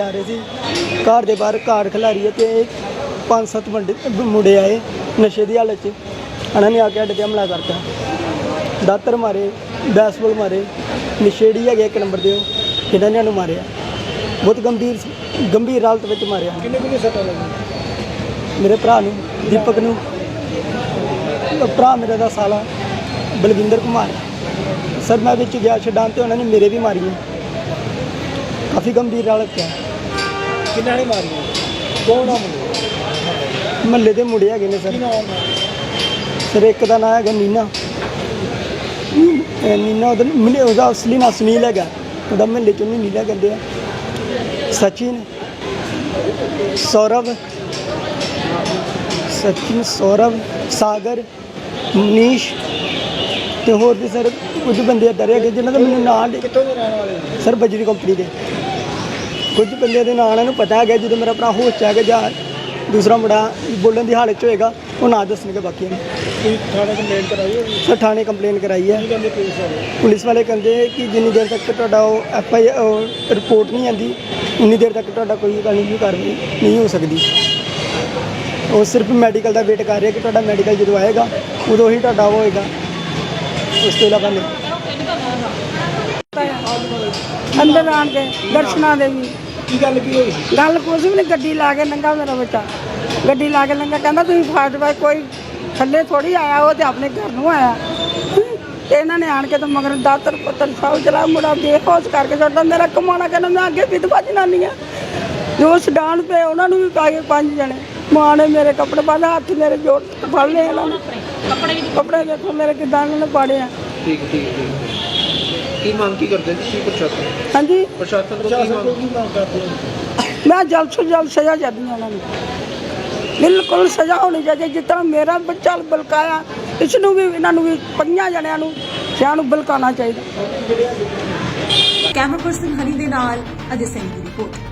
ਆ ਰਹੇ ਸੀ। ਘਰ ਦੇ ਬਾਹਰ ਕਾਰ ਖਿਲਾਰੀ ਹੈ ਤੇ ਪੰਜ ਸੱਤ ਮੁੰਡੇ ਮੁੰਡੇ ਆਏ ਨਸ਼ੇ ਦੀ ਹਾਲਤ 'ਚ। ਉਹਨਾਂ ਨੇ ਆ ਕੇ ਸਾਡੇ ਤੇ ਹਮਲਾ ਕਰਤਾ। ਦਾਤਰ ਮਾਰੇ ਬੈਸਬਾਲ ਮਾਰੇ ਨਸ਼ੇੜੀ ਹੈਗੇ ਇੱਕ ਨੰਬਰ ਦੇ ਉਹ ਇਹਨਾਂ ਨੇ ਸਾਨੂੰ ਮਾਰਿਆ। ਬਹੁਤ ਗੰਭੀਰ ਗੰਭੀਰ ਹਾਲਤ ਵਿੱਚ ਮਾਰਿਆ। ਕਿੰਨੇ ਕਿੰਨੇ ਸੱਟਾਂ ਲੱਗੀਆਂ ਮੇਰੇ ਭਰਾ ਨੂੰ ਦੀਪਕ ਨੂੰ। ਭਰਾ ਮੇਰੇ ਦਾ ਸਾਲਾ ਬਲਵਿੰਦਰ ਕੁਮਾਰ। ਸਰ ਮੈਂ ਵਿੱਚ ਗਿਆ ਛਡਾਂ ਤੇ ਉਹਨਾਂ ਨੇ ਮੇਰੇ ਵੀ ਮਾਰੀਆਂ ਕਾਫੀ ਗੰਭੀਰ ਹਾਲਤ ਹੈ ਕਿੰਨਾਂ ਨੇ ਮਾਰੀਆਂ ਕੌਣ ਆ ਮੁੰਡੇ? ਮਹੱਲੇ ਦੇ ਮੁੰਡੇ ਹੈਗੇ ਨੇ ਸਰ। ਸਰ ਇੱਕ ਦਾ ਨਾਮ ਹੈਗਾ ਨੀਨਾ। ਅਹ ਨੀਨਾ ਉਹਦਾ ਮੈਨੂੰ ਉਹਦਾ ਅਸਲੀ ਨਾਮ ਸੁਨੀਲ ਹੈਗਾ। ਉਹਦਾ ਮਹੱਲੇ ਚ ਉਹਨੂੰ ਨੀਲਾ ਕਹਿੰਦੇ ਆ। ਸਚਿਨ। ਸੌਰਵ। ਸਚਿਨ ਸੌਰਵ ਸਾਗਰ ਮਨੀਸ਼ ਤੇ ਹੋਰ ਵੀ ਸਰ ਕੁਝ ਬੰਦੇ ਇੱਦਾਂ ਦੇ ਹੈਗੇ ਜਿਨ੍ਹਾਂ ਦਾ ਮੈਨੂੰ ਨਾਂ ਕਿੱਥੋਂ ਦੇ ਰਹਿਣ ਵਾਲੇ? ਸਰ ਬਜਰੀ ਕੰਪਨੀ ਦੇ। ਕੁਝ ਬੰਦੇ ਦੇ ਨਾਂ ਇਹਨਾਂ ਪਤਾ ਹੈਗਾ ਜਦੋਂ ਮੇਰਾ ਭਰਾ ਹੋਸ਼ 'ਚ ਹੈਗਾ ਜਾਂ ਦੂਸਰਾ ਮੁੰਡਾ ਬੋਲਣ ਦੀ ਹਾਲਤ 'ਚ ਹੋਏਗਾ ਉਹ ਨਾਂ ਦੱਸਣਗੇ ਬਾਕੀਆਂ ਨੂੰ। ਤੁਸੀਂ ਥਾਣੇ ਕੰਪਲੇਂਟ ਕਰਾਈ ਹੋਈ ਸਰ ਥਾਣੇ ਕੰਪਲੇਨ ਕਰਾਈ ਹੈ। ਕੀ ਕਹਿੰਦੇ ਪੁਲਿਸ ਵਾਲੇ? ਪੁਲਿਸ ਵਾਲੇ ਕਹਿੰਦੇ ਕਿ ਜਿੰਨੀ ਦੇਰ ਤੱਕ ਤੁਹਾਡਾ ਉਹ ਐਫ ਆਈ ਰਿਪੋਰਟ ਨਹੀਂ ਆਂਦੀ ਉਨੀ ਦੇਰ ਤੱਕ ਤੁਹਾਡਾ ਕੋਈ ਕਾਨੂੰਨੀ ਕਾਰਵਾਈ ਨਹੀਂ ਹੋ ਸਕਦੀ। ਉਹ ਸਿਰਫ ਮੈਡੀਕਲ ਦਾ ਵੇਟ ਕਰ ਰਿਹਾ ਕਿ ਤੁਹਾਡਾ ਮੈਡੀਕਲ ਜਦੋਂ ਆਏਗਾ ਉਦੋਂ ਹੀ ਤੁਹਾਡਾ ਉਹ ਹੋਏਗਾ। ਉਸ ਤੋਂ ਇਲਾਵਾ ਨਹੀਂ। ਅੰਦਰ ਆਣ ਕੇ ਦਰਸ਼ਨਾਂ ਦੇ ਵੀ। ਕੀ ਗੱਲ ਕੀ ਹੋਈ? ਸੀ ਗੱਲ ਕੁਝ ਵੀ ਨਹੀਂ ਗੱਡੀ ਲਾ ਕੇ ਲੰਘਾ ਮੇਰਾ ਬੱਚਾ ਗੱਡੀ ਲਾ ਕੇ ਲੰਘਾ ਕਹਿੰਦਾ ਤੁਸੀਂ ਫਾਸਟ ਬਾਈ ਕੋਈ ਥੱਲੇ ਥੋੜੀ ਆਇਆ ਉਹ ਤੇ ਆਪਣੇ ਘਰ ਨੂੰ ਆਇਆ। ਤੇ ਇਹਨਾਂ ਨੇ ਆਣ ਕੇ ਤਾਂ ਮਗਰ ਦਾਤਰ ਪੱਤਰ ਸਭ ਚਲਾ ਮੁੰਡਾ ਬੇਹੋਸ਼ ਕਰਕੇ ਛੱਡਦਾ ਮੇਰਾ ਕਮਾਣਾ ਕਹਿੰਦਾ ਮੈਂ ਅੱਗੇ ਵਿਧਵਾ ਜਨਾਨੀ ਆ। ਜੋ ਸਡਾਨ ਪਏ ਉਹਨਾਂ ਨੂੰ ਵੀ ਪਾ ਕੇ ਪੰਜ ਜਣੇ। ਮਾਂ ਨੇ ਮੇਰੇ ਕੱਪੜੇ ਪਾ ਹੱਥ ਮੇਰੇ ਜੋੜ ਫੜ ਲਏ ਇਹਨਾਂ ਨੇ। ਕੱਪੜੇ ਦੇਖੋ ਮੇਰੇ ਕਿਦਾਂ ਨੇ ਪਾੜੇ ਆ। ਠੀਕ ਠੀਕ ਠੀਕ। ਕੀ ਮੰਗ ਕੀ ਕਰਦੇ ਤੁਸੀਂ ਪ੍ਰਸ਼ਾਸਨ? ਹਾਂਜੀ। ਪ੍ਰਸ਼ਾਸਨ ਤੋਂ ਕੀ ਪ੍ਰਸ਼ਾਸਨ ਮੰਗ? ਤੋਂ ਕੀ ਮੰਗ ਕਰਦੇ ਹੋ? ਮੈਂ ਜਲਦ ਤੋਂ ਜਲਦ ਸਜ਼ਾ ਚਾਹਦੀ ਹਾਂ ਉਹਨਾਂ ਨੂੰ। ਬਿਲਕੁਲ ਸਜ਼ਾ ਹੋਣੀ ਚਾਹੀਦੀ ਹੈ। ਜਿਸ ਤਰ੍ਹਾਂ ਮੇਰਾ ਬੱਚਾ ਬਲਕਾਇਆ ਇਸ ਨੂੰ ਵੀ ਇਹਨਾਂ ਨੂੰ ਵੀ ਪੰਜਾਂ ਜਣਿਆਂ ਨੂੰ ਸਿਆਂ ਨੂੰ ਬਲਕਾਉਣਾ ਚਾਹੀਦਾ। ਕੈਮਰਾ ਪਰਸਨ ਹਨੀ ਦੇ ਨਾਲ ਅਜੇ ਸਿੰਘ ਦੀ ਰਿਪੋਰਟ।